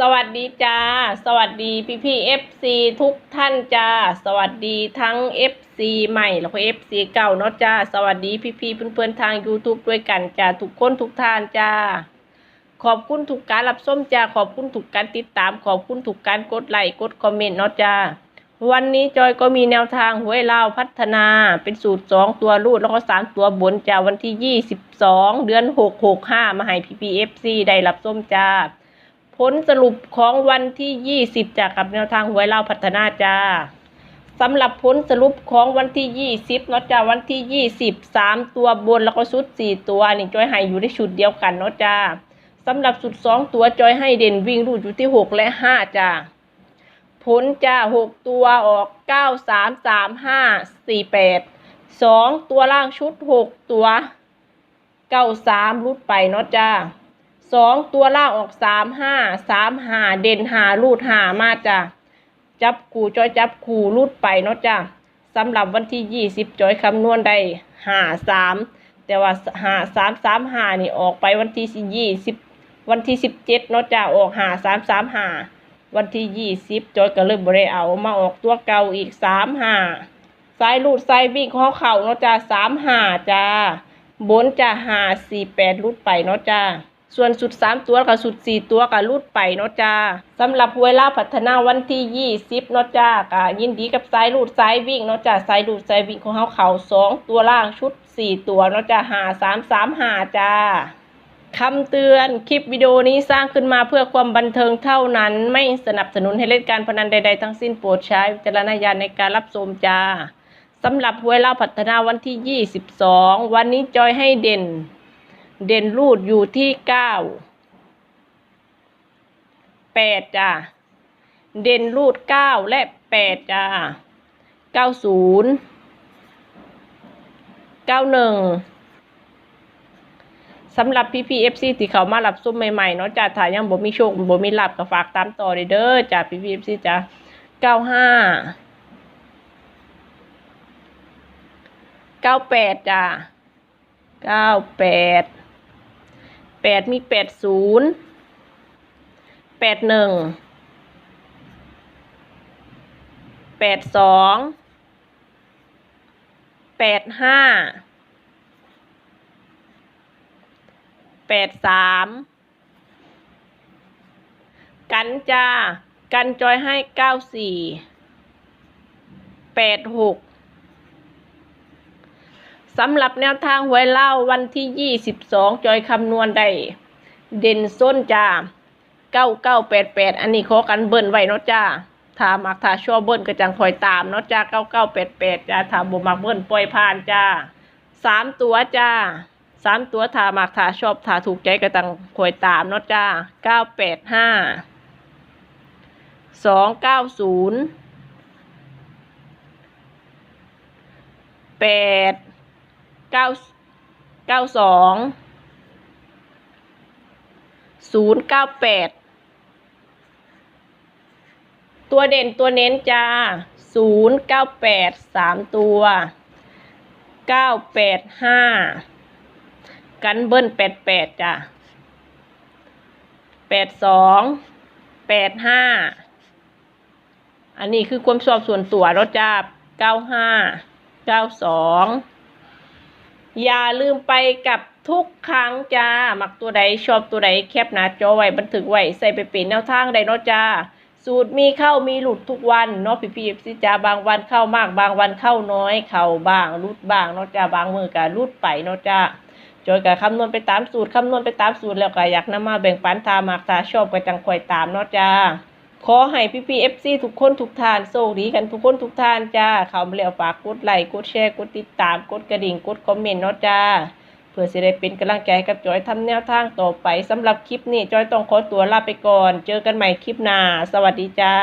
สวัสดีจ้า สวัสดีพี่พี่เอฟซีทุกท่านจ้า สวัสดีทั้ง FC ใหม่แล้วก็ FC เก่าเนาะจ้า สวัสดีพี่พี่เพื่อนๆทาง YouTube ด้วยกันจ้า ทุกคนทุกท่านจ้า ขอบคุณทุกการรับส้มจ้า ขอบคุณทุกการติดตาม ขอบคุณทุกการกดไลค์กดคอมเมนต์เนาะจ้า วันนี้จอยก็มีแนวทางหวยลาวพัฒนาเป็นสูตรสองตัวรูดแล้วก็สามตัวบนจ้าวันที่ยี่สิบสองเดือนหกหกห้ามาให้พี่พีเอฟซีได้รับส้มจ้า ผลสรุปของวันที่ 20 จากกับแนวทางหวยลาวพัฒนาจ้าสำหรับผลสรุปของวันที่ 20เนาะจ้าวันที่ 20 3 ตัวบนแล้วก็ชุด 4 ตัวนี่จอยให้อยู่ในชุดเดียวกันเนาะจ้าสำหรับชุด 2 ตัวจอยให้เด่นวิ่งรูดอยู่ที่ 6 และ 5 จ้าผลจ้า 6 ตัวออก 9 3 3 5 4 8 2 ตัวล่างชุด 6 ตัว 93รุดไปเนาะจ้า สองตัวล่างออกสามห้าสามหาเด่นหาลูดหามาจ้ะจับขู่จอยจับขู่ลูดไปเนาะจ้ะสำหรับวันที่ยี่สิบจอยคำนวณได้หาสามแต่ว่าหาสามสามหานี่ออกไปวันที่ยี่สิบวันที่สิบเจ็ดเนาะจ้ะออกหาสามสามหาวันที่ยี่สิบจอยก็เลยบริเอามาออกตัวเก่าอีกสามหาสายลูดสายวิ่งขอเขาเนาะจ้ะสามหาจ้าบนจะหาสี่แปดลูดไปเนาะจ้า ส่วนสุดสามตัวกับสุดสี่ตัวกับรูดไปเนาะจ้าสำหรับเวลาพัฒนาวันที่ยี่สิบเนาะจ้ากะยินดีกับสายรูดสายวิ่งเนาะจ้าสายรูดสายวิ่งของเขาเขาสองตัวล่างชุดสี่ตัวเนาะจ้าหาสามสามหาจ้าคำเตือน คลิปวิดีโอนี้สร้างขึ้นมาเพื่อความบันเทิงเท่านั้น ไม่สนับสนุนให้เล่นการพนันใด ๆ ทั้งสิ้นโปรดใช้วิจารณญาณในการรับชมจ้าสำหรับเวลาพัฒนาวันที่ยี่สิบสองวันนี้จอยให้เด่น เด่นรูดอยู่ที่เก้าแปดจ้าเด่นรูดเก้าและแปดจ้าเก้าศูนย์เก้าหนึ่งสำหรับพี่พีเอฟซีที่เขามารับซุ้มใหม่ๆเนาะจ้าถ้ายยังบ่มีโชคบ่มีหลับก็ฝากตามต่อเด้อจ้าพี่พีเอฟซีจ้าเก้าห้าเก้าแปดจ้าเก้าแปด แปดมีแปดศูนย์แปดหนึ่งแปดสองแปดห้าแปดสามกันจ้า กันจอยให้เก้าสี่แปดหก สำหรับแนวทางหวยเล่าวันที่ยี่สิบสองจอยคำนวณได้ เด่นส้นจ้าเก้าเก้าแปดแปดอันนี้ขอกันเบิ้ลไว้เนาะจ้าถ้ามักถ้าชอบเบิ้ลก็จังคอยตามเนาะจ้าเก้าเก้าแปดแปดจ้าถ้าบ่มักเบิ้ลปล่อยผ่านจ้าสามตัวจ้าสามตัวถ้ามักถ้าชอบถ้าถูกใจก็จังคอยตามเนาะจ้าเก้าแปดห้าสองเก้าศูนย์แปด เก้าเก้าสองศูนย์เก้าแปดตัวเด่นตัวเน้นจ้าศูนย์เก้าแปดสามตัวเก้าแปดห้ากันเบิ้ลแปดแปดจ้าแปดสองแปดห้าอันนี้คือความชอบส่วนตัวรถจ้าเก้าห้าเก้าสอง อย่าลืมไปกับทุกครั้งจ้า มักตัวใดชอบตัวใดแคปหนาจอไว้บันทึกไว้ใส่ไปเป็นแนวทางใดเนาะจ้า สูตรมีเข้ามีหลุดทุกวันเนาะพี่พี่สิจ้าบางวันเข้ามากบางวันเข้าน้อย เข้าบ้างรุดบ้างเนาะจ้าบางมือก็รุดไปเนาะจ้าจอยกับคำนวณไปตามสูตรคำนวณไปตามสูตรแล้วก็อยากนำมาแบ่งปันทามักทาชอบก็จังคอยตามเนาะจ้า ขอให้พี่พีเอฟซีทุกคนทุกท่านโชคดีกันทุกคนทุกท่านจ้าเขามาแล้วฝากกดไลค์กดแชร์กดติดตามกดกระดิ่งกดคอมเมนต์เนาะจ้าเพื่อจะได้เป็นกำลังใจกับจอยทำแนวทางต่อไปสำหรับคลิปนี้จอยต้องขอตัวลาไปก่อน เจอกันใหม่คลิปหน้าสวัสดีจ้า